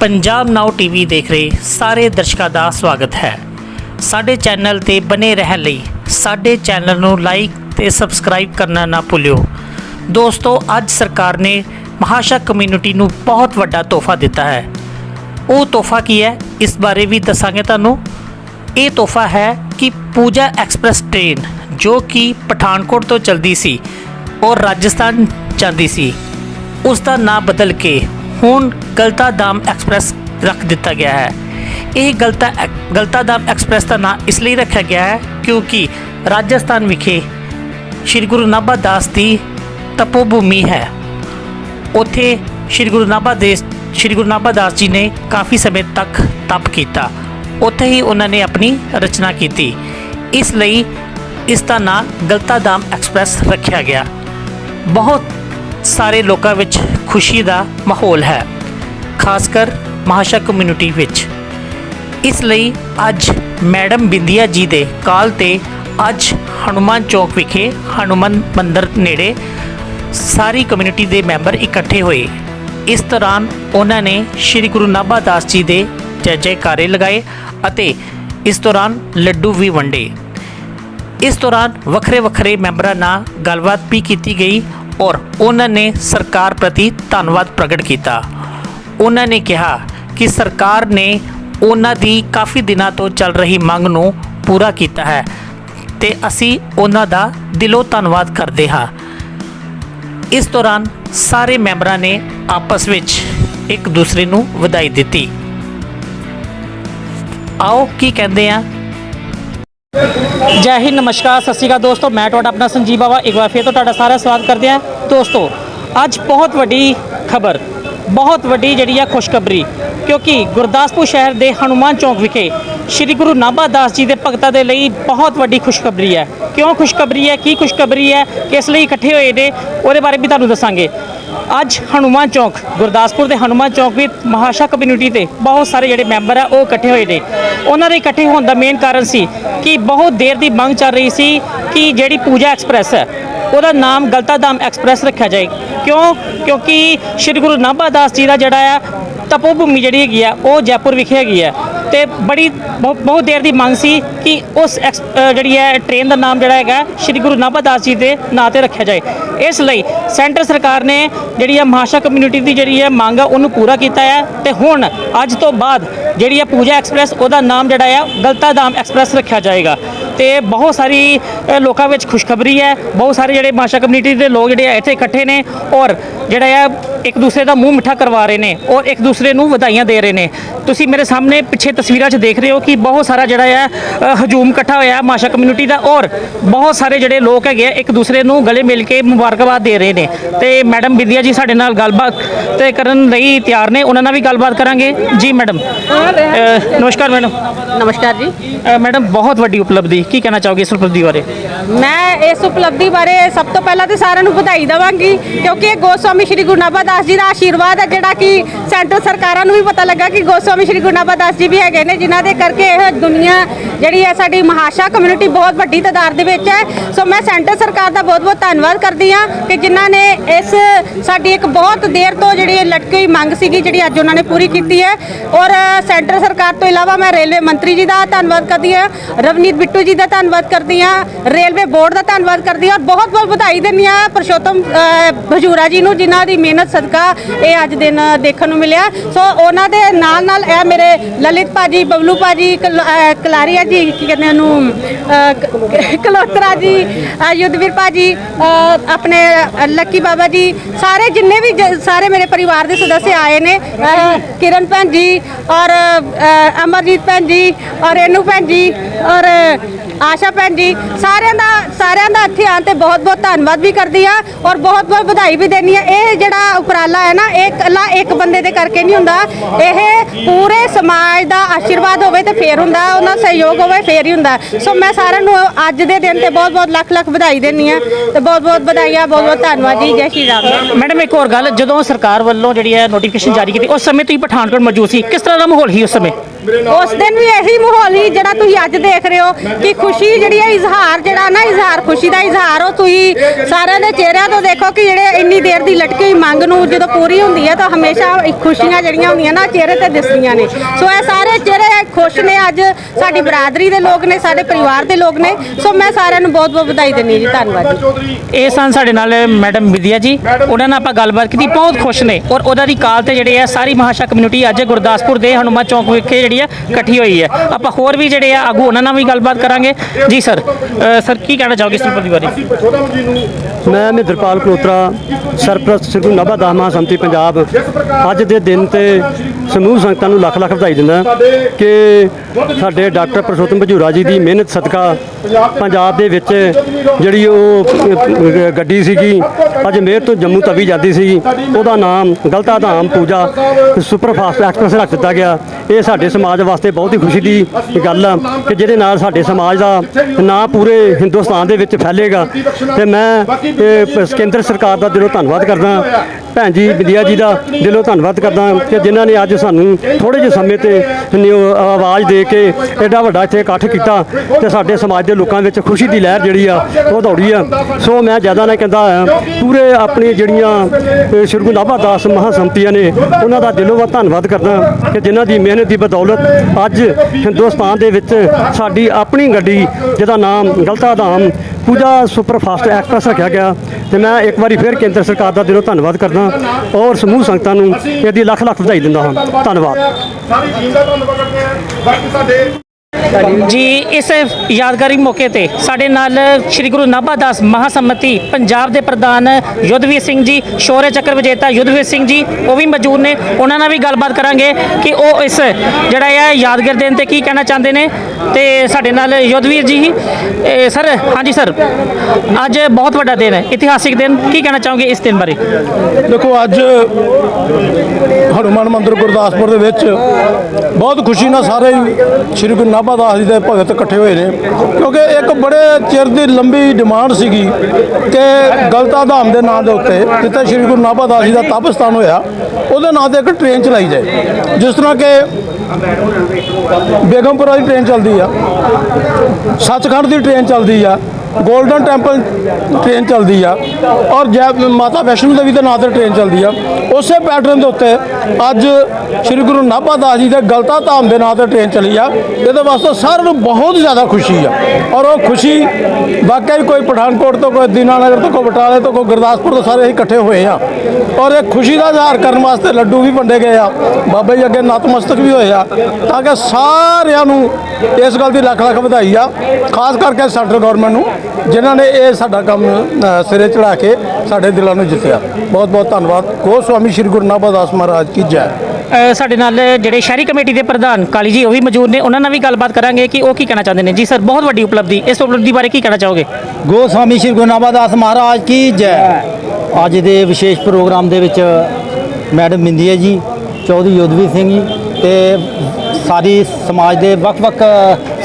ਪੰਜਾਬ ਨਾਓ TV ਦੇਖ ਰਹੇ ਸਾਰੇ ਦਰਸ਼ਕਾਂ ਦਾ ਸਵਾਗਤ ਹੈ। ਸਾਡੇ ਚੈਨਲ ਤੇ ਬਨੇ ਰਹਿਣ ਲਈ ਸਾਡੇ ਚੈਨਲ ਨੂੰ ਲਾਈਕ ਤੇ ਸਬਸਕ੍ਰਾਈਬ ਕਰਨਾ ਨਾ ਭੁੱਲਿਓ। ਦੋਸਤੋ, ਅੱਜ ਸਰਕਾਰ ਨੇ ਮਹਾਸ਼ਾ ਕਮਿਊਨਿਟੀ ਨੂੰ ਬਹੁਤ ਵੱਡਾ ਤੋਹਫਾ ਦਿੱਤਾ ਹੈ। ਉਹ ਤੋਹਫਾ ਕੀ ਹੈ? ਇਸ ਬਾਰੇ ਵੀ ਦੱਸਾਂਗੇ ਤੁਹਾਨੂੰ। ਇਹ ਤੋਹਫਾ ਹੈ ਕਿ ਪੂਜਾ ਐਕਸਪ੍ਰੈਸ ਟ੍ਰੇਨ ਜੋ ਕਿ ਪਠਾਨਕੋਟ ਤੋਂ ਚੱਲਦੀ ਸੀ ਔਰ ਰਾਜਸਥਾਨ ਜਾਂਦੀ ਸੀ ਉਸ ਦਾ ਨਾਮ ਬਦਲ ਕੇ ਹੁਣ ਗਲਤਾ ਦਾਮ ਐਕਸਪ੍ਰੈਸ ਰੱਖ ਦਿੱਤਾ ਗਿਆ ਹੈ। ਇਹ ਗਲਤਾ ਗਲਤਾ ਦਾਮ ਐਕਸਪ੍ਰੈਸ ਦਾ ਨਾਮ ਇਸ ਲਈ ਰੱਖਿਆ ਗਿਆ ਹੈ ਕਿਉਂਕਿ ਰਾਜਸਥਾਨ ਵਿਖੇ ਸ੍ਰੀ ਗੁਰੂ ਨਾਭਾ ਦਾਸ ਦੀ ਤਪੋਭੂਮੀ ਹੈ। ਉੱਥੇ ਸ੍ਰੀ ਗੁਰੂ ਨਾਭਾ ਦੇਸ ਸ੍ਰੀ ਗੁਰੂ ਨਾਭਾ ਦਾਸ ਜੀ ਨੇ ਕਾਫੀ ਸਮੇਂ ਤੱਕ ਤਪ ਕੀਤਾ। ਉੱਥੇ ਹੀ ਉਹਨਾਂ ਨੇ ਆਪਣੀ ਰਚਨਾ ਕੀਤੀ। ਇਸ ਲਈ ਇਸ ਦਾ ਨਾਮ ਗਲਤਾ ਦਾਮ ਐਕਸਪ੍ਰੈਸ ਰੱਖਿਆ ਗਿਆ। ਬਹੁਤ ਸਾਰੇ ਲੋਕਾਂ ਵਿੱਚ ਖੁਸ਼ੀ ਦਾ ਮਾਹੌਲ ਹੈ ਖਾਸ ਕਰ ਮਹਾਸ਼ਾ ਕਮਿਊਨਿਟੀ ਵਿੱਚ। ਇਸ ਲਈ ਅੱਜ ਮੈਡਮ ਬਿੰਦੀਆ ਜੀ ਦੇ ਕਾਲ ਤੇ ਅੱਜ ਹਨੂਮਾਨ ਚੌਕ ਵਿਖੇ ਹਨੂਮਾਨ ਮੰਦਿਰ ਨੇੜੇ ਸਾਰੀ ਕਮਿਊਨਿਟੀ ਦੇ ਮੈਂਬਰ ਇਕੱਠੇ ਹੋਏ। ਇਸ ਦੌਰਾਨ ਉਹਨਾਂ ਨੇ ਸ੍ਰੀ ਗੁਰੂ ਨਾਭਾ ਦਾਸ ਜੀ ਦੇ ਜੈ ਜੈਕਾਰੇ ਲਗਾਏ ਅਤੇ ਇਸ ਦੌਰਾਨ ਲੱਡੂ ਵੀ ਵੰਡੇ। ਇਸ ਦੌਰਾਨ ਵੱਖਰੇ ਵੱਖਰੇ ਮੈਂਬਰਾਂ ਨਾਲ ਗੱਲਬਾਤ ਵੀ ਕੀਤੀ ਗਈ। ਔਰ ਉਹਨਾਂ ਨੇ ਸਰਕਾਰ ਪ੍ਰਤੀ ਧੰਨਵਾਦ ਪ੍ਰਗਟ ਕੀਤਾ। ਉਹਨਾਂ ਨੇ ਕਿਹਾ ਕਿ ਸਰਕਾਰ ਨੇ ਉਹਨਾਂ ਦੀ ਕਾਫੀ ਦਿਨਾਂ ਤੋਂ ਚੱਲ ਰਹੀ ਮੰਗ ਨੂੰ ਪੂਰਾ ਕੀਤਾ ਹੈ ਤੇ ਅਸੀਂ ਉਹਨਾਂ ਦਾ ਦਿਲੋਂ ਧੰਨਵਾਦ ਕਰਦੇ ਹਾਂ। ਇਸ ਦੌਰਾਨ ਸਾਰੇ ਮੈਂਬਰਾਂ ਨੇ ਆਪਸ ਵਿੱਚ ਇੱਕ ਦੂਸਰੇ ਨੂੰ ਵਧਾਈ ਦਿੱਤੀ। ਆਓ ਕੀ ਕਹਿੰਦੇ ਆ ਜੈ ਹਿੰਦ, ਨਮਸਕਾਰ, ਸਤਿ ਸ਼੍ਰੀ ਅਕਾਲ ਦੋਸਤੋ, ਮੈਂ ਤੁਹਾਡਾ ਆਪਣਾ ਸੰਜੀਵ ਬਾਵਾ, ਇੱਕ ਵਾਰ ਫਿਰ ਤੋਂ ਤੁਹਾਡਾ ਸਾਰਾ ਸਵਾਗਤ ਕਰਦੇ ਹਾਂ। ਦੋਸਤੋ, ਅੱਜ ਬਹੁਤ ਵੱਡੀ ਖਬਰ, ਬਹੁਤ ਵੱਡੀ ਜਿਹੜੀ ਆ ਖੁਸ਼ਖਬਰੀ, ਕਿਉਂਕਿ ਗੁਰਦਾਸਪੁਰ ਸ਼ਹਿਰ ਦੇ ਹਨੂਮਾਨ ਚੌਂਕ ਵਿਖੇ ਸ੍ਰੀ ਗੁਰੂ ਨਾਭਾ ਦਾਸ ਜੀ ਦੇ ਭਗਤਾਂ ਦੇ ਲਈ ਬਹੁਤ ਵੱਡੀ ਖੁਸ਼ਖਬਰੀ ਹੈ। ਕਿਉਂ ਖੁਸ਼ਖਬਰੀ ਹੈ? ਕੀ ਖੁਸ਼ਖਬਰੀ ਹੈ? ਕਿਸ ਲਈ ਇਕੱਠੇ ਹੋਏ ਨੇ? ਉਹਦੇ ਬਾਰੇ ਵੀ ਤੁਹਾਨੂੰ ਦੱਸਾਂਗੇ। ਅੱਜ ਹਨੂਮਾਨ ਚੌਕ, ਗੁਰਦਾਸਪੁਰ ਦੇ ਹਨੂਮਾਨ ਚੌਕ ਵਿੱਚ ਮਹਾਸ਼ਾ ਕਮਿਊਨਿਟੀ ਦੇ ਬਹੁਤ ਸਾਰੇ ਜਿਹੜੇ ਮੈਂਬਰ ਆ, ਉਹ ਇਕੱਠੇ ਹੋਏ ਨੇ। ਉਹਨਾਂ ਦੇ ਇਕੱਠੇ ਹੋਣ ਦਾ ਮੇਨ ਕਾਰਨ ਸੀ ਕਿ ਬਹੁਤ ਦੇਰ ਦੀ ਮੰਗ ਚੱਲ ਰਹੀ ਸੀ ਕਿ ਜਿਹੜੀ ਪੂਜਾ ਐਕਸਪ੍ਰੈਸ ਹੈ, ਉਹਦਾ ਨਾਮ ਗਲਤਾ ਧਾਮ ਐਕਸਪ੍ਰੈਸ ਰੱਖਿਆ ਜਾਏ। ਕਿਉਂ? ਕਿਉਂਕਿ ਸ੍ਰੀ ਗੁਰੂ ਨਾਭਾ ਦਾਸ ਜੀ ਦਾ ਜਿਹੜਾ ਆ, ਤਪੋਭੂਮੀ ਜਿਹੜੀ ਹੈਗੀ ਆ, ਉਹ ਜੈਪੁਰ ਵਿਖੇ ਹੈਗੀ ਆ। ਤੇ ਬੜੀ ਬਹੁਤ ਬਹੁਤ ਦੇਰ ਦੀ ਮੰਗ ਸੀ ਕਿ ਉਸ ਐਕਸ- ਜਿਹੜੀ ਹੈ ਟ੍ਰੇਨ ਦਾ ਨਾਮ ਜਿਹੜਾ ਹੈਗਾ ਸ੍ਰੀ ਗੁਰੂ ਨਾਭਾ ਦਾਸ ਜੀ ਦੇ ਨਾਂ ਤੇ ਰੱਖਿਆ ਜਾਏ। ਇਸ ਲਈ ਸੈਂਟਰ ਸਰਕਾਰ ਨੇ ਜਿਹੜੀ ਹੈ, ਮਹਾਸ਼ਾ ਕਮਿਊਨਿਟੀ ਦੀ ਜਿਹੜੀ ਹੈ, ਮੰਗ ਆ, ਉਹਨੂੰ ਪੂਰਾ ਕੀਤਾ ਹੈ। ਤੇ ਹੁਣ, ਅੱਜ ਤੋਂ ਬਾਅਦ ਜਿਹੜੀ ਹੈ, ਪੂਜਾ ਐਕਸਪ੍ਰੈਸ, ਉਹਦਾ ਨਾਮ ਜਿਹੜਾ ਆ ਗਲਤਾ ਧਾਮ ਐਕਸਪ੍ਰੈਸ ਰੱਖਿਆ ਜਾਏਗਾ। ਤੇ ਬਹੁਤ ਸਾਰੀ ਲੋਕਾਂ ਵਿੱਚ ਖੁਸ਼ਖਬਰੀ ਹੈ। ਬਹੁਤ ਸਾਰੇ ਜਿਹੜੇ ਮਹਾਸ਼ਾ ਕਮਿਊਨਿਟੀ ਦੇ ਲੋਕ ਜਿਹੜੇ ਆ, ਇੱਥੇ ਇਕੱਠੇ ਨੇ। ਔਰ ਜਿਹੜਾ ਆ ਇੱਕ ਦੂਸਰੇ ਦਾ ਮੂੰਹ ਮਿੱਠਾ ਕਰਵਾ ਰਹੇ ਨੇ ਔਰ ਇੱਕ ਦੂਸਰੇ ਨੂੰ ਵਧਾਈਆਂ ਦੇ ਰਹੇ ਨੇ। ਤੁਸੀਂ ਮੇਰੇ ਸਾਹਮਣੇ ਪਿੱਛੇ ਤਸਵੀਰਾਂ 'ਚ ਦੇਖ ਰਹੇ ਹੋ ਕਿ ਬਹੁਤ ਸਾਰਾ ਜਿਹੜਾ ਅ, ਹਜੂਮ ਇਕੱਠਾ ਹੋਇਆ ਮਾਸ਼ਾ ਕਮਿਊਨਿਟੀ ਦਾ ਔਰ ਬਹੁਤ ਸਾਰੇ ਜਿਹੜੇ ਲੋਕ ਹੈਗੇ ਆ ਇੱਕ ਦੂਸਰੇ ਨੂੰ ਗਲੇ ਮਿਲ ਕੇ ਮੁਬਾਰਕਬਾਦ ਦੇ ਰਹੇ ਨੇ। ਤੇ ਮੈਡਮ ਵਿਦਿਆ ਜੀ ਸਾਡੇ ਨਾਲ ਗੱਲਬਾਤ ਤੇ ਕਰਨ ਲਈ ਤਿਆਰ ਨੇ। ਉਹਨਾਂ ਨਾਲ ਵੀ ਗੱਲਬਾਤ ਕਰਾਂਗੇ। ਜੀ ਮੈਡਮ ਨਮਸਕਾਰ ਮੈਡਮ। ਨਮਸਕਾਰ ਜੀ। ਮੈਡਮ ਬਹੁਤ ਵੱਡੀ ਉਪਲਬਧੀ। ਕੀ ਕਹਿਣਾ ਚਾਹੋਗੇ ਇਸ ਉਪਲਬਧੀ ਬਾਰੇ? ਮੈਂ ਇਸ ਉਪਲਬਧੀ ਬਾਰੇ ਸਭ ਤੋਂ ਪਹਿਲਾਂ ਤੇ ਸਾਰਿਆਂ ਨੂੰ ਵਧਾਈ ਦੇਵਾਂਗੀ ਕਿਉਂਕਿ ਇਹ ਗੋਸਵਾਮੀ ਸ਼੍ਰੀ ਗੁਰੂ ਨਾਭਾ ਦਾਸ ਜੀ ਦਾ ਆਸ਼ੀਰਵਾਦ ਹੈ, ਜਿਹੜਾ ਕਿ ਸੈਂਟਰ ਸਰਕਾਰਾਂ ਨੂੰ ਵੀ ਪਤਾ ਲੱਗਾ ਕਿ ਗੋਸਵਾਮੀ ਸ਼੍ਰੀ ਗੁਰੂ ਨਾਭਾ ਦਾਸ ਜੀ ਵੀ ਹੈਗੇ ਨੇ, ਜਿਨ੍ਹਾਂ ਦੇ ਕਰਕੇ ਇਹ ਦੁਨੀਆ ਜਿਹੜੀ ਹੈ ਸਾਡੀ ਮਹਾਸ਼ਾ ਕਮਿਊਨਿਟੀ ਬਹੁਤ ਵੱਡੀ ਤਾਦਾਦ ਦੇ ਵਿੱਚ ਹੈ। ਸੋ ਮੈਂ ਸੈਂਟਰ ਸਰਕਾਰ ਦਾ ਬਹੁਤ ਬਹੁਤ ਧੰਨਵਾਦ ਕਰਦੀ ਹਾਂ ਕਿ ਜਿਨ੍ਹਾਂ ਨੇ ਇਸ ਸਾਡੀ ਇੱਕ ਬਹੁਤ ਦੇਰ ਤੋਂ ਜਿਹੜੀ ਲਟਕੀ ਹੋਈ ਮੰਗ ਸੀਗੀ, ਜਿਹੜੀ ਅੱਜ ਉਹਨਾਂ ਨੇ ਪੂਰੀ ਕੀਤੀ ਹੈ। ਔਰ ਸੈਂਟਰ ਸਰਕਾਰ ਤੋਂ ਇਲਾਵਾ ਮੈਂ ਰੇਲਵੇ ਮੰਤਰੀ ਜੀ ਦਾ ਧੰਨਵਾਦ ਕਰਦੀ ਹਾਂ, ਰਵਨੀਤ ਬਿੱਟੂ ਜੀ ਦਾ ਧੰਨਵਾਦ ਕਰਦੀ ਹਾਂ, ਰੇਲਵੇ ਬੋਰਡ ਦਾ ਧੰਨਵਾਦ ਕਰਦੀ ਹਾਂ। ਔਰ ਬਹੁਤ ਬਹੁਤ ਵਧਾਈ ਦਿੰਦੀ ਹਾਂ ਪਰਸ਼ੋਤਮ ਭਜੂਰਾ ਜੀ ਨੂੰ, ਜਿਨ੍ਹਾਂ ਦੀ ਮਿਹਨਤ ਸਦਕਾ ਇਹ ਅੱਜ ਦਿਨ ਦੇਖਣ ਨੂੰ ਮਿਲਿਆ। ਸੋ ਉਹਨਾਂ ਦੇ ਨਾਲ ਨਾਲ ਇਹ ਮੇਰੇ ਲਲਿਤ ਭਾਜੀ ਬਬਲੂ ਭਾਜੀ ਕਲ- ਕਲਾਰੀਆ ਜੀ ਕੀ ਕਹਿੰਦੇ ਉਹਨੂੰ ਕਲੋਤਰਾ ਜੀ ਯੁੱਧਵੀਰ ਭਾਜੀ ਅ, ਆਪਣੇ ਲੱਕੀ ਬਾਬਾ ਜੀ ਸਾਰੇ ਜਿੰਨੇ ਵੀ ਸਾਰੇ ਮੇਰੇ ਪਰਿਵਾਰ ਦੇ ਸਦस्य ਆਏ ਨੇ ਕਿਰਨ ਭੈਣ ਜੀ ਔਰ ਅਮਰਜੀਤ ਭੈਣ ਜੀ ਔਰ ਰੇਨੂ ਭੈਣ ਜੀ ਔਰ ਆਸ਼ਾ ਭੈਣ ਜੀ ਸਾਰਿਆਂ ਦਾ ਸਾਰਿਆਂ ਦਾ ਇੱਥੇ ਆਉਣ ਤੇ ਬਹੁਤ ਬਹੁਤ ਧੰਨਵਾਦ ਵੀ ਕਰਦੀ ਆ ਔਰ ਬਹੁਤ ਬਹੁਤ ਵਧਾਈ ਵੀ ਦੇਣੀ ਆ ਇਹ ਜਿਹੜਾ ਉਪਰਾਲਾ ਹੈ ਨਾ, ਇਹ ਇਕੱਲਾ ਇੱਕ ਬੰਦੇ ਦੇ ਕਰਕੇ ਨਹੀਂ ਹੁੰਦਾ। ਇਹ ਪੂਰੇ ਸਮਾਜ ਦਾ ਆਸ਼ੀਰਵਾਦ ਹੋਵੇ ਤੇ ਫੇਰ ਹੁੰਦਾ, ਉਹਨਾਂ ਦਾ ਸਹਿਯੋਗ ਹੋਵੇ, ਫੇਰ ਹੀ ਹੁੰਦਾ। ਸੋ ਮੈਂ ਸਾਰਿਆਂ ਨੂੰ ਅੱਜ ਦੇ ਦਿਨ ਤੇ ਬਹੁਤ ਬਹੁਤ ਲੱਖ ਲੱਖ ਵਧਾਈ ਦੇਣੀ ਆ ਤੇ ਬਹੁਤ ਬਹੁਤ ਵਧਾਈਆਂ ਬਹੁਤ ਬਹੁਤ ਧੰਨਵਾਦ ਜੀ, ਜੈ ਸ਼੍ਰੀ ਰਾਮ ਮੈਡਮ, ਇੱਕ ਹੋਰ ਗੱਲ, ਜਦੋਂ ਸਰਕਾਰ ਵੱਲੋਂ ਜਿਹੜੀ ਹੈ ਨੋਟੀਫਿਕੇਸ਼ਨ ਜਾਰੀ ਕੀਤੀ, ਉਸ ਸਮੇਂ ਤੁਸੀਂ ਪਠਾਨਕੋਟ ਮੌਜੂਦ ਸੀ, ਕਿਸ ਤਰ੍ਹਾਂ ਦਾ ਮਾਹੌਲ ਸੀ ਉਸ ਸਮੇਂ? ਉਸ ਦਿਨ ਵੀ ਇਹੀ ਮਾਹੌਲ ਹੀ ਜਿਹੜਾ ਤੁਸੀਂ ਅੱਜ ਦੇਖ ਰਹੇ ਹੋ ਕਿ ਖੁਸ਼ੀ ਜਿਹੜੀ ਹੈ ਇਜ਼ਹਾਰ ਜਿਹੜਾ ਨਾ ਇਜ਼ਹਾਰ ਖੁਸ਼ੀ ਦਾ ਇਜ਼ਹਾਰ ਉਹ ਤੁਸੀਂ ਸਾਰਿਆਂ ਦੇ ਚਿਹਰਿਆਂ ਤੋਂ ਦੇਖੋ ਕਿ ਜਿਹੜੇ ਇੰਨੀ ਦੇਰ ਦੀ ਲਟਕੀ ਹੋਈ ਮੰਗ ਨੂੰ ਜਦੋਂ ਪੂਰੀ ਹੁੰਦੀ ਹੈ ਤਾਂ ਹਮੇਸ਼ਾ ਇੱਕ ਖੁਸ਼ੀਆਂ ਜਿਹੜੀਆਂ ਹੁੰਦੀਆਂ ਨਾ ਚਿਹਰੇ ਤੇ ਦਿਸਦੀਆਂ ਨੇ। ਸੋ ਇਹ ਸਾਰੇ ਚਿਹਰੇ ਖੁਸ਼ ਨੇ ਅੱਜ ਸਾਡੀ ਬਰਾਦਰੀ ਦੇ ਲੋਕ ਨੇ ਸਾਡੇ ਪਰਿਵਾਰ ਦੇ ਲੋਕ ਨੇ। ਸੋ ਮੈਂ ਸਾਰਿਆਂ ਨੂੰ ਬਹੁਤ ਬਹੁਤ ਵਧਾਈ ਦਿੰਦੀ ਹਾਂ ਜੀ। ਧੰਨਵਾਦ ਜੀ। ਇਹ ਸਨ ਸਾਡੇ ਨਾਲ ਮੈਡਮ ਵਿਦਿਆ ਜੀ। ਉਹਨਾਂ ਨਾਲ ਆਪਾਂ ਗੱਲਬਾਤ ਕੀਤੀ ਬਹੁਤ ਖੁਸ਼ ਨੇ। ਔਰ ਉਹਨਾਂ ਦੀ ਕਾਲ ਤੇ ਜਿਹੜੇ ਆ ਸਾਰੀ ਮਹਾਸ਼ਾ ਕਮਿਊਨਿਟੀ ਅੱਜ ਗੁਰਦਾਸਪੁਰ ਦੇ ਹਨੂੰਮਾਨ ਚੌਂਕ ਵਿਖੇ ਜਿਹੜੀ ਆ, ਇਕੱਠੀ ਹੋਈ ਹੈ। ਆਪਾਂ ਹੋਰ ਵੀ ਜਿਹੜੇ ਆ, ਆਗੂ ਉਹਨਾਂ ਨਾਲ ਵੀ ਗੱਲਬਾਤ ਕਰਾਂਗੇ। ਜੀ, ਸਰ ਸਰ, ਕੀ ਕਹਿਣਾ ਚਾਹੋਗੇ ਇਸ ਉੱਪਰ ਬਾਰੇ? ਮੈਂ ਮਹਿੰਦਰਪਾਲ ਕਲੋਤਰਾ ਸਰਪ੍ਰਸਤ ਸ੍ਰੀ ਗੁਰੂ ਨਾਭਾ ਦਾਸ ਮਹਾਸੰਮਤੀ ਪੰਜਾਬ। ਅੱਜ ਦੇ ਦਿਨ ਤੇ ਸਮੂਹ ਸੰਗਤਾਂ ਨੂੰ ਲੱਖ ਲੱਖ ਵਧਾਈ ਦਿੰਦਾ ਕਿ ਸਾਡੇ ਡਾਕਟਰ ਪ੍ਰਸੋਤਮ ਭਜੂਰਾ ਜੀ ਦੀ ਮਿਹਨਤ, ਸਦਕਾ ਪੰਜਾਬ ਦੇ ਵਿੱਚ ਜਿਹੜੀ ਉਹ ਗੱਡੀ ਸੀਗੀ ਅਜਮੇਰ ਤੋਂ ਜੰਮੂ ਤਵੀ ਜਾਂਦੀ ਸੀ ਉਹਦਾ ਨਾਮ ਗਲਤਾ ਧਾਮ ਪੂਜਾ ਸੁਪਰਫਾਸਟ ਐਕਸਪ੍ਰੈਸ ਰੱਖ ਦਿੱਤਾ ਗਿਆ। ਇਹ ਸਾਡੇ ਸਮਾਜ ਵਾਸਤੇ ਬਹੁਤ ਹੀ ਖੁਸ਼ੀ ਦੀ ਗੱਲ ਆ ਕਿ ਜਿਹਦੇ ਨਾਲ ਸਾਡੇ ਸਮਾਜ ਦਾ ਨਾਂ ਪੂਰੇ ਹਿੰਦੁਸਤਾਨ ਦੇ ਵਿੱਚ ਫੈਲੇਗਾ। ਤੇ ਮੈਂ ਪ- ਕੇਂਦਰ ਸਰਕਾਰ ਦਾ ਦਿਲੋਂ ਧੰਨਵਾਦ ਕਰਦਾ। ਭੈਣ ਜੀ ਵਿਦਿਆ ਜੀ ਦਾ ਦਿਲੋਂ ਧੰਨਵਾਦ ਕਰਦਾ ਕਿ ਜਿਨ੍ਹਾਂ ਨੇ ਅੱਜ ਸਾਨੂੰ ਥੋੜੇ ਜਿਹੇ ਸਮੇਂ ਤੇ ਨਿਉ- ਆਵਾਜ਼ ਦੇ ਕੇ ਐਡਾ ਵੱਡਾ ਇੱਥੇ ਇਕੱਠ ਕੀਤਾ ਤੇ ਸਾਡੇ ਸਮਾਜ ਦੇ ਲੋਕਾਂ ਵਿੱਚ ਖੁਸ਼ੀ ਦੀ ਲਹਿਰ ਜਿਹੜੀ ਆ ਉਹ ਦੌੜੀ ਆ। ਸੋ ਮੈਂ ਜ਼ਿਆਦਾ ਨਾ ਕਹਿੰਦਾ ਆ ਪੂਰੇ ਆਪਣੀ ਜਿਹੜੀਆਂ ਅ, ਸ਼੍ਰੀ ਗੁਰੂ ਨਾਭਾ ਦਾਸ ਮਹਾਸੰਮਤੀਆਂ ਨੇ ਉਹਨਾਂ ਦਾ ਦਿਲੋਂ ਵਾ ਧੰਨਵਾਦ ਕਰਦਾ ਕਿ ਜਿਨ੍ਹਾਂ ਦੀ ਮਿਹਨਤ ਦੀ ਬਦੌਲਤ ਅੱਜ ਹਿੰਦੁਸਤਾਨ ਦੇ ਵਿੱਚ ਸਾਡੀ ਆਪਣੀ ਗੱਡੀ ਜਿਹਦਾ ਨਾਮ Galta Dham Puja super fast express ਰੱਖਿਆ ਗਿਆ ਤੇ ਮੈਂ ਇੱਕ ਵਾਰੀ ਫਿਰ ਕੇਂਦਰ ਸਰਕਾਰ ਦਾ ਦਿਲੋਂ ਧੰਨਵਾਦ ਕਰਦਾ ਔਰ ਸਮੂਹ ਸੰਗਤਾਂ ਨੂੰ ਇਹਦੀ ਲੱਖ ਲੱਖ ਵਧਾਈ ਦਿੰਦਾ ਹਾਂ। ਧੰਨਵਾਦ। ਸਾਰੀ ਟੀਮ ਦਾ ਧੰਨਵਾਦ ਕਰਦੇ ਹਾਂ। ਬਾਕੀ ਸਾਡੇ ਜੀ, ਇਸ ਯਾਦਗਾਰੀ ਮੌਕੇ ਤੇ ਸਾਡੇ ਨਾਲ ਸ੍ਰੀ ਗੁਰੂ ਨਾਭਾ ਦਾਸ ਮਹਾਸੰਮਤੀ ਪੰਜਾਬ ਦੇ ਪ੍ਰਧਾਨ ਯੁੱਧਵੀਰ ਸਿੰਘ ਜੀ, ਸ਼ੌਰਯ ਚੱਕਰ ਵਿਜੇਤਾ ਯੁੱਧਵੀਰ ਸਿੰਘ ਜੀ, ਉਹ ਵੀ ਮੌਜੂਦ ਨੇ। ਉਹਨਾਂ ਨਾਲ ਵੀ ਗੱਲਬਾਤ ਕਰਾਂਗੇ ਕਿ ਉਹ ਇਸ ਜਿਹੜਾ ਹੈ ਯਾਦਗਾਰ ਦਿਨ ਤੇ ਕੀ ਕਹਿਣਾ ਚਾਹੁੰਦੇ ਨੇ ਤੇ ਸਾਡੇ ਨਾਲ ਯੁੱਧਵੀਰ ਜੀ ਸਰ, ਹਾਂਜੀ ਸਰ, ਅੱਜ ਬਹੁਤ ਵੱਡਾ ਦਿਨ ਹੈ। ਇਤਿਹਾਸਿਕ ਦਿਨ, ਕੀ ਕਹਿਣਾ ਚਾਹੋਗੇ ਇਸ ਦਿਨ ਬਾਰੇ? ਦੇਖੋ, ਅੱਜ ਹਨੂਮਾਨ ਮੰਦਿਰ ਗੁਰਦਾਸਪੁਰ ਦੇ ਵਿੱਚ ਬਹੁਤ ਖੁਸ਼ੀ ਨਾਲ ਸਾਰੇ ਸ਼੍ਰੀ ਗੁਰੂ ਨਾਭਾ ਦਾਸ ਜੀ ਦੇ ਭਗਤ ਇਕੱਠੇ ਹੋਏ ਨੇ। ਕਿਉਂਕਿ ਇੱਕ ਬੜੇ ਚਿਰ ਦੀ ਲੰਬੀ ਡਿਮਾਂਡ ਸੀਗੀ ਕਿ ਗਲਤਾ ਧਾਮ ਦੇ ਨਾਂ ਦੇ ਉੱਤੇ ਜਿੱਥੇ ਸ਼੍ਰੀ ਗੁਰੂ ਨਾਭਾ ਦਾਸ ਜੀ ਦਾ ਤਪ ਸਥਾਨ ਹੋਇਆ, ਉਹਦੇ ਨਾਂ ਤੇ ਇੱਕ ਟ੍ਰੇਨ ਚਲਾਈ ਜਾਏ। ਜਿਸ ਤਰ੍ਹਾਂ ਕਿ ਬੇਗਮਪੁਰਾ ਦੀ ਟ੍ਰੇਨ ਚੱਲਦੀ ਆ, ਸੱਚਖੰਡ ਦੀ ਟ੍ਰੇਨ ਚੱਲਦੀ ਆ ਗੋਲਡਨ ਟੈਂਪਲ ਟ੍ਰੇਨ ਚੱਲਦੀ ਆ। ਔਰ ਜੈ ਮਾਤਾ ਵੈਸ਼ਨੋ ਦੇਵੀ ਦੇ ਨਾਂ ਤੇ ਟ੍ਰੇਨ ਚੱਲਦੀ ਆ। ਉਸੇ ਪੈਟਰਨ ਦੇ ਉੱਤੇ ਅੱਜ ਸ੍ਰੀ ਗੁਰੂ ਨਾਭਾ ਦਾਸ ਜੀ ਦੇ ਗਲਤਾ ਧਾਮ ਦੇ ਨਾਂ ਤੇ ਟ੍ਰੇਨ ਚੱਲੀ ਆ। ਇਹਦੇ ਵਾਸਤੇ ਸਾਰਿਆਂ ਨੂੰ ਬਹੁਤ ਜ਼ਿਆਦਾ ਖੁਸ਼ੀ ਆ। ਔਰ ਉਹ ਖੁਸ਼ੀ ਵਾਕਈ ਕੋਈ ਪਠਾਨਕੋਟ ਤੋਂ, ਕੋਈ ਦੀਨਾਨਗਰ ਤੋਂ, ਕੋਈ ਬਟਾਲੇ ਤੋਂ, ਕੋਈ ਗੁਰਦਾਸਪੁਰ ਤੋਂ ਸਾਰੇ ਅਸੀਂ ਇਕੱਠੇ ਹੋਏ ਆ। ਔਰ ਇਹ ਖੁਸ਼ੀ ਦਾ ਇਜ਼ਹਾਰ ਕਰਨ ਵਾਸਤੇ ਲੱਡੂ ਵੀ ਵੰਡੇ ਗਏ ਆ। ਬਾਬਾ ਜੀ ਅੱਗੇ ਨਤਮਸਤਕ ਵੀ ਹੋਏ ਆ ਤਾਂ ਕਿ ਸਾਰਿਆਂ ਨੂੰ ਇਸ ਗੱਲ ਦੀ ਲੱਖ ਲੱਖ ਵਧਾਈ ਆ। ਖਾਸ ਕਰਕੇ ਸੈਂਟਰ ਗਵਰਨਮੈਂਟ ਨੂੰ। ਜਿਨ੍ਹਾਂ ਨੇ ਇਹ ਸਾਡਾ ਕੰਮ ਸਿਰੇ ਚੜਾ ਕੇ ਸਾਡੇ ਦਿਲਾਂ ਨੂੰ ਜਿੱਤਿਆ। ਬਹੁਤ ਬਹੁਤ ਧੰਨਵਾਦ। ਗੋ ਸਵਾਮੀ ਸ੍ਰੀ ਗੁਰੂ ਨਾਭਾ ਦਾਸ ਮਹਾਰਾਜ ਕੀ ਜੈ। ਸਾਡੇ ਨਾਲ ਜਿਹੜੇ ਸ਼ਹਿਰੀ ਕਮੇਟੀ ਦੇ ਪ੍ਰਧਾਨ ਕਾਲੀ ਜੀ ਉਹ ਵੀ ਮੌਜੂਦ ਨੇ। ਉਹਨਾਂ ਨਾਲ ਵੀ ਗੱਲਬਾਤ ਕਰਾਂਗੇ ਕਿ ਉਹ ਕੀ ਕਹਿਣਾ ਚਾਹੁੰਦੇ ਨੇ। ਜੀ ਸਰ ਬਹੁਤ ਵੱਡੀ ਉਪਲਬਧੀ। ਇਸ ਉਪਲਬਧੀ ਬਾਰੇ ਕੀ ਕਹਿਣਾ ਚਾਹੋਗੇ? ਗੋਸਵਾਮੀ ਸ਼੍ਰੀ ਗੁਰੂ ਨਾਭਾਦਾਸ ਮਹਾਰਾਜ ਕੀ ਜੈ। ਅੱਜ ਦੇ ਵਿਸ਼ੇਸ਼ ਪ੍ਰੋਗਰਾਮ ਦੇ ਵਿੱਚ ਮੈਡਮ ਮਿੰਦੀਆ ਜੀ ਚੌਧਰੀ ਯੋਧਵੀਰ ਸਿੰਘ ਜੀ ਤੇ ਸਾਰੀ ਸਮਾਜ ਦੇ ਵੱਖ-ਵੱਖ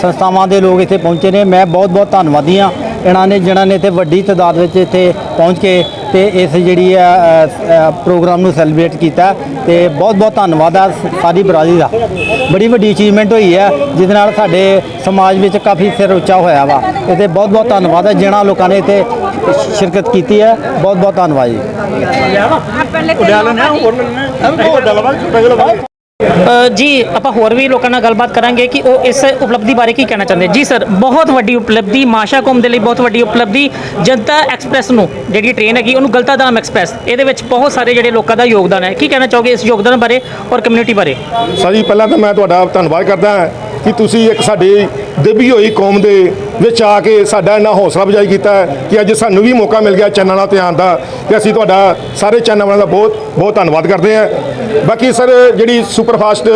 ਸੰਸਥਾਵਾਂ ਦੇ ਲੋਕ ਇੱਥੇ ਪਹੁੰਚੇ ਨੇ। ਮੈਂ ਬਹੁਤ-ਬਹੁਤ ਧੰਨਵਾਦੀ ਹਾਂ। ਇਹਨਾਂ ਨੇ ਜਿਨ੍ਹਾਂ ਨੇ ਇੱਥੇ ਵੱਡੀ ਤਾਦਾਦ ਵਿੱਚ ਇੱਥੇ ਪਹੁੰਚ ਕੇ ਤੇ ਇਸ ਜਿਹੜੀ ਅ, ਪ੍ਰੋਗਰਾਮ ਨੂੰ ਸੈਲੀਬ੍ਰੇਟ ਕੀਤਾ ਤੇ ਬਹੁਤ-ਬਹੁਤ ਧੰਨਵਾਦ ਹੈ ਸਾਰੀ ਬਰਾਦਰੀ ਦਾ। ਬੜੀ ਵੱਡੀ ਅਚੀਵਮੈਂਟ ਹੋਈ ਹੈ ਜਿਹਦੇ ਨਾਲ ਸਾਡੇ ਸਮਾਜ ਵਿੱਚ ਕਾਫੀ ਸਿਰ ਉੱਚਾ ਹੋਇਆ ਵਾ। ਇਹਦੇ ਬਹੁਤ-ਬਹੁਤ ਧੰਨਵਾਦ ਹੈ ਜਿਨ੍ਹਾਂ ਲੋਕਾਂ ਨੇ ਇੱਥੇ ਸ਼ਿਰਕਤ ਕੀਤੀ ਹੈ ਬਹੁਤ-ਬਹੁਤ ਧੰਨਵਾਦ ਜੀ। ਜੀ, ਆਪਾਂ ਹੋਰ ਵੀ ਲੋਕਾਂ ਨਾਲ ਗੱਲਬਾਤ ਕਰਾਂਗੇ ਕਿ ਉਹ ਇਸ ਉਪਲਬਧੀ ਬਾਰੇ ਕੀ ਕਹਿਣਾ ਚਾਹੁੰਦੇ। ਜੀ ਸਰ ਬਹੁਤ ਵੱਡੀ ਉਪਲਬਧੀ, ਮਾਸ਼ਾ ਕੌਮ ਦੇ ਲਈ ਬਹੁਤ ਵੱਡੀ ਉਪਲਬਧੀ, ਜਨਤਾ ਐਕਸਪ੍ਰੈਸ ਨੂੰ, ਜਿਹੜੀ ਟ੍ਰੇਨ ਹੈਗੀ, ਉਹਨੂੰ ਗਲਤਾਦਾਮ ਐਕਸਪ੍ਰੈਸ ਇਹਦੇ ਵਿੱਚ ਬਹੁਤ ਸਾਰੇ ਜਿਹੜੇ ਲੋਕਾਂ ਦਾ ਯੋਗਦਾਨ ਹੈ। ਕੀ ਕਹਿਣਾ ਚਾਹੋਗੇ ਇਸ ਯੋਗਦਾਨ ਬਾਰੇ ਔਰ ਕਮਿਊਨਿਟੀ ਬਾਰੇ? ਸਰ ਜੀ, ਪਹਿਲਾਂ ਤਾਂ ਮੈਂ ਤੁਹਾਡਾ ਧੰਨਵਾਦ ਕਰਦਾ ਹਾਂ। ਕਿ ਤੁਸੀਂ ਇੱਕ ਸਾਡੀ ਦੱਬੀ ਹੋਈ ਕੌਮ ਦੇ ਵਿੱਚ ਆ ਕੇ ਸਾਡਾ ਇੰਨਾ ਹੌਸਲਾ ਅਫਜ਼ਾਈ ਕੀਤਾ ਕਿ ਅੱਜ ਸਾਨੂੰ ਵੀ ਮੌਕਾ ਮਿਲ ਗਿਆ ਚੈਨਲਾਂ ਤੇ ਆਉਣ ਦਾ ਤੇ ਅਸੀਂ ਤੁਹਾਡਾ ਸਾਰੇ ਚੈਨਲ ਵਾਲਿਆਂ ਦਾ ਬਹੁਤ ਬਹੁਤ ਧੰਨਵਾਦ ਕਰਦੇ ਹਾਂ। ਬਾਕੀ ਸਰ, ਜਿਹੜੀ ਸੁਪਰਫਾਸਟ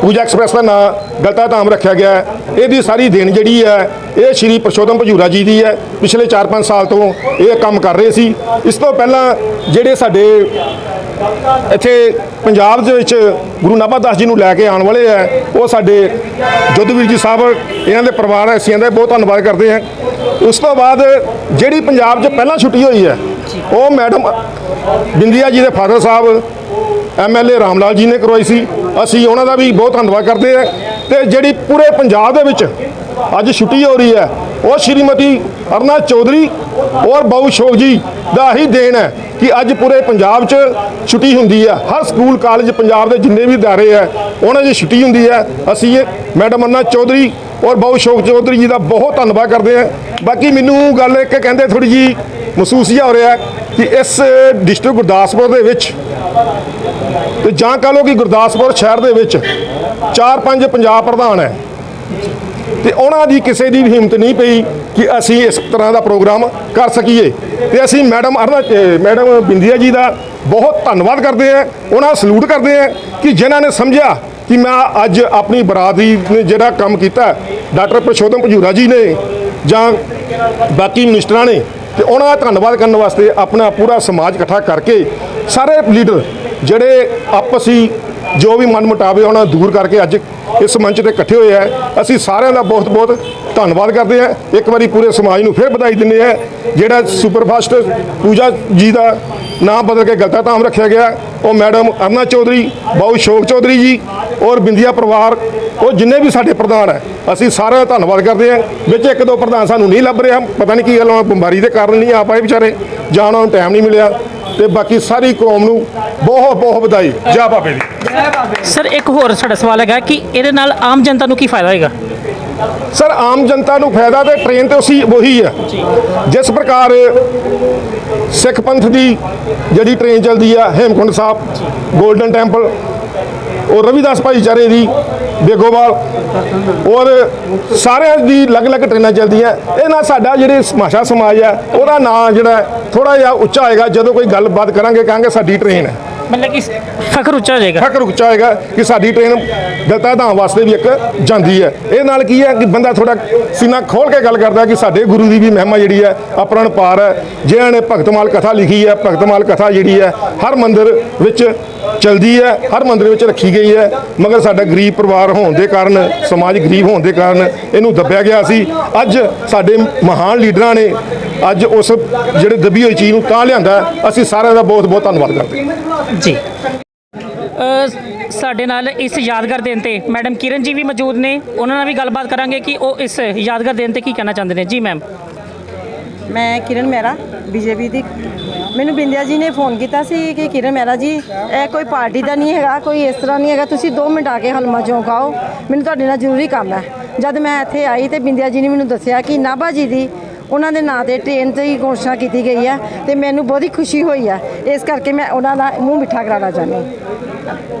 ਪੂਜਾ ਐਕਸਪ੍ਰੈਸ ਦਾ ਨਾਂ ਗਲਤਾ ਧਾਮ ਰੱਖਿਆ ਗਿਆ ਇਹਦੀ ਸਾਰੀ ਦੇਣ ਜਿਹੜੀ ਹੈ, ਇਹ ਸ਼੍ਰੀ ਪਰਸ਼ੋਤਮ ਭਜੂਰਾ ਜੀ ਦੀ ਹੈ। ਪਿਛਲੇ 4-5 ਸਾਲ ਤੋਂ ਇਹ ਕੰਮ ਕਰ ਰਹੇ ਸੀ। ਇਸ ਤੋਂ ਪਹਿਲਾਂ ਜਿਹੜੇ ਸਾਡੇ ਇੱਥੇ ਪੰਜਾਬ ਦੇ ਵਿੱਚ ਗੁਰੂ ਨਾਭਾ ਦਾਸ ਜੀ ਨੂੰ ਲੈ ਕੇ ਆਉਣ ਵਾਲੇ ਆ, ਉਹ ਸਾਡੇ ਜੁੱਧਵੀਰ ਜੀ ਸਾਹਿਬ, ਇਹਨਾਂ ਦੇ ਪਰਿਵਾਰ ਐਸੀਆਂ ਦਾ ਬਹੁਤ ਧੰਨਵਾਦ ਕਰਦੇ ਹਾਂ। ਉਸ ਤੋਂ ਬਾਅਦ ਜਿਹੜੀ ਪੰਜਾਬ 'ਚ ਪਹਿਲਾਂ ਛੁੱਟੀ ਹੋਈ ਹੈ, ਉਹ ਮੈਡਮ ਬਿੰਦੀਆ ਜੀ ਦੇ ਫਾਦਰ ਸਾਹਿਬ ਐਮਐਲਏ ਰਾਮਲਾਲ ਜੀ ਨੇ ਕਰਵਾਈ ਸੀ। ਅਸੀਂ ਉਹਨਾਂ ਦਾ ਵੀ ਬਹੁਤ ਧੰਨਵਾਦ ਕਰਦੇ ਹਾਂ ਤੇ ਜਿਹੜੀ ਪੂਰੇ ਪੰਜਾਬ ਦੇ ਵਿੱਚ ਅੱਜ ਛੁੱਟੀ ਹੋ ਰਹੀ ਹੈ ਉਹ ਸ਼੍ਰੀਮਤੀ ਅਰਨਾ ਚੌਧਰੀ ਔਰ ਬਾਊ ਸ਼ੋਕ ਜੀ ਦਾ ਹੀ ਦੇਣ ਹੈ ਕਿ ਅੱਜ ਪੂਰੇ ਪੰਜਾਬ 'ਚ ਛੁੱਟੀ ਹੁੰਦੀ ਹੈ। ਹਰ ਸਕੂਲ, ਕਾਲਜ ਪੰਜਾਬ ਦੇ ਜਿੰਨੇ ਵੀ ਅਦਾਰੇ ਹੈ, ਉਹਨਾਂ 'ਚ ਛੁੱਟੀ ਹੁੰਦੀ ਹੈ। ਅਸੀਂ ਇਹ ਮੈਡਮ ਅਰਨਾ ਚੌਧਰੀ ਔਰ ਬਾਊ ਸ਼ੋਕ ਚੌਧਰੀ ਜੀ ਦਾ ਬਹੁਤ ਧੰਨਵਾਦ ਕਰਦੇ ਹਾਂ। ਬਾਕੀ ਮੈਨੂੰ ਗੱਲ ਇੱਕ ਕਹਿੰਦੇ ਥੋੜੀ ਜੀ ਮਹਿਸੂਸ ਜਿਹਾ ਹੋ ਰਿਹਾ ਕਿ ਇਸ ਡਿਸਟ੍ਰਿਕਟ ਗੁਰਦਾਸਪੁਰ ਦੇ ਵਿੱਚ ਤੇ ਜਾਂ ਕਹ ਲਓ ਕਿ ਗੁਰਦਾਸਪੁਰ ਸ਼ਹਿਰ ਦੇ ਵਿੱਚ ਚਾਰ ਪੰਜ ਪੰਜਾਬ ਪ੍ਰਧਾਨ ਹੈ। ਤੇ ਉਹਨਾਂ ਦੀ ਕਿਸੇ ਦੀ ਵੀ ਹਿੰਮਤ ਨਹੀਂ ਪਈ ਕਿ ਅਸੀਂ ਇਸ ਤਰ੍ਹਾਂ ਦਾ ਪ੍ਰੋਗਰਾਮ ਕਰ ਸਕੀਏ। ਤੇ ਅਸੀਂ ਮੈਡਮ ਅਰਨਾ ਮੈਡਮ ਬਿੰਦੀਆ ਜੀ ਦਾ ਬਹੁਤ ਧੰਨਵਾਦ ਕਰਦੇ ਹਾਂ। ਉਹਨਾਂ ਦਾ ਸਲੂਟ ਕਰਦੇ ਹਾਂ ਕਿ ਜਿਨ੍ਹਾਂ ਨੇ ਸਮਝਿਆ ਕਿ ਮੈਂ ਅੱਜ ਆਪਣੀ ਬਰਾਦਰੀ ਨੇ ਜਿਹੜਾ ਕੰਮ ਕੀਤਾ, ਡਾਕਟਰ ਪ੍ਰਸ਼ੋਤਮ ਭਜੂਰਾ ਜੀ ਨੇ ਜਾਂ ਬਾਕੀ ਮਿਨਿਸਟਰਾਂ ਨੇ, ਤੇ ਉਹਨਾਂ ਦਾ ਧੰਨਵਾਦ ਕਰਨ ਵਾਸਤੇ ਆਪਣਾ ਪੂਰਾ ਸਮਾਜ ਇਕੱਠਾ ਕਰਕੇ ਸਾਰੇ ਲੀਡਰ ਜਿਹੜੇ ਆਪਸੀ ਜੋ ਵੀ ਮਨ ਮੁਟਾਵੇ ਉਹਨਾਂ ਨੂੰ ਦੂਰ ਕਰਕੇ ਅੱਜ ਇਸ ਮੰਚ ਤੇ ਇਕੱਠੇ ਹੋਏ ਆ ਅਸੀਂ ਸਾਰਿਆਂ ਦਾ ਬਹੁਤ ਬਹੁਤ ਧੰਨਵਾਦ ਕਰਦੇ ਹਾਂ। ਇੱਕ ਵਾਰੀ ਪੂਰੇ ਸਮਾਜ ਨੂੰ ਫਿਰ ਵਧਾਈ ਦਿੰਦੇ ਆ ਜਿਹੜਾ ਸੁਪਰਫਾਸਟ ਪੂਜਾ ਜੀ ਦਾ ਨਾਮ ਬਦਲ ਕੇ ਗਲਤਾ ਧਾਮ ਰੱਖਿਆ ਗਿਆ, ਉਹ ਮੈਡਮ ਅਰਨਾ ਚੌਧਰੀ, ਬਾਊ ਸ਼ੋਕ ਚੌਧਰੀ ਜੀ ਔਰ ਬਿੰਦੀਆ ਪਰਿਵਾਰ, ਉਹ ਜਿੰਨੇ ਵੀ ਸਾਡੇ ਪ੍ਰਧਾਨ ਹੈ, ਅਸੀਂ ਸਾਰਿਆਂ ਦਾ ਧੰਨਵਾਦ ਕਰਦੇ ਹਾਂ। ਵਿੱਚ ਇੱਕ ਦੋ ਪ੍ਰਧਾਨ ਸਾਨੂੰ ਨਹੀਂ ਲੱਭ ਰਿਹਾ ਪਤਾ ਨਹੀਂ ਕੀ ਗੱਲ ਆ, ਬਿਮਾਰੀ ਦੇ ਕਾਰਨ ਨਹੀਂ ਆ ਪਾਏ ਵਿਚਾਰੇ। ਜਾਂ ਉਹਨਾਂ ਨੂੰ ਟਾਈਮ ਨਹੀਂ ਮਿਲਿਆ। ਤੇ ਬਾਕੀ ਸਾਰੀ ਕੌਮ ਨੂੰ ਬਹੁਤ ਬਹੁਤ ਵਧਾਈ। ਜਾ ਬਾਬੇ ਦੀ। ਸਰ ਇੱਕ ਹੋਰ ਸਾਡਾ ਸਵਾਲ ਹੈਗਾ ਕਿ ਇਹਦੇ ਨਾਲ ਆਮ ਜਨਤਾ ਨੂੰ ਕੀ ਫਾਇਦਾ ਹੋਏਗਾ? ਸਰ ਆਮ ਜਨਤਾ ਨੂੰ ਫਾਇਦਾ ਤੇ ਟ੍ਰੇਨ ਤੇ ਉਸੀ ਉਹੀ ਹੈ। ਜਿਸ ਪ੍ਰਕਾਰ ਸਿੱਖ ਪੰਥ ਦੀ ਜਿਹੜੀ ਟ੍ਰੇਨ ਚੱਲਦੀ ਆ ਹੇਮਕੁੰਡ ਸਾਹਿਬ 골ਡਨ ਟੈਂਪਲ ਔਰ ਰਵਿਦਾਸ ਭਾਈਚਾਰੇ ਦੀ ਬੇਗੋਵਾਲ। ਔਰ ਸਾਰਿਆਂ ਦੀ ਅਲੱਗ-ਅਲੱਗ ਟ੍ਰੇਨਾਂ ਚੱਲਦੀਆਂ। ਇਹ ਨਾਲ ਸਾਡਾ ਜਿਹੜੇ ਭਾਸ਼ਾ ਸਮਾਜ ਆ ਉਹਦਾ ਨਾਂ ਜਿਹੜਾ ਥੋੜਾ ਜਿਹਾ ਉੱਚਾ ਹੋਏਗਾ। ਜਦੋਂ ਕੋਈ ਗੱਲਬਾਤ ਕਰਾਂਗੇ, ਕਹਾਂਗੇ ਸਾਡੀ ਟ੍ਰੇਨ ਹੈ। ਮਤਲਬ ਕਿ ਫਖਰ ਉੱਚਾ ਹੋ ਜਾਏਗਾ। ਫਕਰ ਉੱਚਾ ਹੋਏਗਾ ਕਿ ਸਾਡੀ ਟ੍ਰੇਨ ਦਲਤਾ ਧਾਮ ਵਾਸਤੇ ਵੀ ਇੱਕ ਜਾਂਦੀ ਹੈ। ਇਹ ਨਾਲ ਕੀ ਹੈ ਕਿ ਬੰਦਾ ਥੋੜਾ ਸੀਨਾ ਖੋਲ ਕੇ ਗੱਲ ਕਰਦਾ ਕਿ ਸਾਡੇ ਗੁਰੂ ਦੀ ਵੀ ਮਹਿਮਾ ਜਿਹੜੀ ਹੈ ਅਪਰੰਪਾਰ ਹੈ। ਜਿਨ੍ਹਾਂ ਨੇ ਭਗਤਮਾਲ ਕਥਾ ਲਿਖੀ ਹੈ ਭਗਤਮਾਲ ਕਥਾ ਜਿਹੜੀ ਹੈ, ਹਰ ਮੰਦਿਰ ਵਿੱਚ ਚਲਦੀ ਹੈ, ਹਰ ਮੰਦਿਰ ਵਿੱਚ ਰੱਖੀ ਗਈ ਹੈ। ਮਗਰ ਸਾਡਾ ਗਰੀਬ ਪਰਿਵਾਰ ਹੋਣ ਦੇ ਕਾਰਨ, ਸਮਾਜ ਗਰੀਬ ਹੋਣ ਦੇ ਕਾਰਨ ਇਹਨੂੰ ਦੱਬਿਆ ਗਿਆ ਸੀ। ਅੱਜ ਸਾਡੇ ਮਹਾਨ ਲੀਡਰਾਂ ਨੇ ਅੱਜ ਉਸ ਜਿਹੜੇ ਦੱਬੀ ਹੋਈ ਚੀਜ਼ ਨੂੰ ਤਾਂ ਲਿਆਂਦਾ। ਅਸੀਂ ਸਾਰਿਆਂ ਦਾ ਬਹੁਤ ਬਹੁਤ ਧੰਨਵਾਦ ਕਰਦੇ ਹਾਂ। ਜੀ। ਸਾਡੇ ਨਾਲ ਇਸ ਯਾਦਗਾਰ ਦਿਨ ਤੇ ਮੈਡਮ ਕਿਰਨ ਜੀ ਵੀ ਮੌਜੂਦ ਨੇ। ਉਹਨਾਂ ਨਾਲ ਵੀ ਗੱਲਬਾਤ ਕਰਾਂਗੇ ਕਿ ਉਹ ਇਸ ਯਾਦਗਾਰ ਦਿਨ ਤੇ ਕੀ ਕਹਿਣਾ ਚਾਹੁੰਦੇ ਨੇ। ਜੀ ਮੈਮ। ਮੈਂ ਕਿਰਨ ਮਹਿਰਾ ਬੀਜੇਪੀ ਦੀ। ਮੈਨੂੰ ਬਿੰਦਿਆ ਜੀ ਨੇ ਫੋਨ ਕੀਤਾ ਸੀ ਕਿ ਕਿਰਨ ਮਹਿਰਾ ਜੀ ਇਹ ਕੋਈ ਪਾਰਟੀ ਦਾ ਨਹੀਂ ਹੈਗਾ ਕੋਈ ਇਸ ਤਰ੍ਹਾਂ ਨਹੀਂ ਹੈਗਾ। ਤੁਸੀਂ 2 ਮਿੰਟ ਆ ਕੇ ਹਲਮਾ ਚੌਂਕ ਆਓ। ਮੈਨੂੰ ਤੁਹਾਡੇ ਨਾਲ ਜ਼ਰੂਰੀ ਕੰਮ ਹੈ। ਜਦ ਮੈਂ ਇੱਥੇ ਆਈ ਤੇ ਬਿੰਦਿਆ ਜੀ ਨੇ ਮੈਨੂੰ ਦੱਸਿਆ ਕਿ ਨਾਭਾ ਜੀ ਦੀ ਉਹਨਾਂ ਦੇ ਨਾਂ ਤੇ ਟ੍ਰੇਨ ਤੇ ਹੀ ਘੋਸ਼ਣਾ ਕੀਤੀ ਗਈ ਹੈ ਤੇ ਮੈਨੂੰ ਬਹੁਤ ਹੀ ਖੁਸ਼ੀ ਹੋਈ ਹੈ ਇਸ ਕਰਕੇ ਮੈਂ ਉਹਨਾਂ ਦਾ ਮੂੰਹ ਮਿੱਠਾ ਕਰਾਉਣਾ ਚਾਹੁੰਦੀ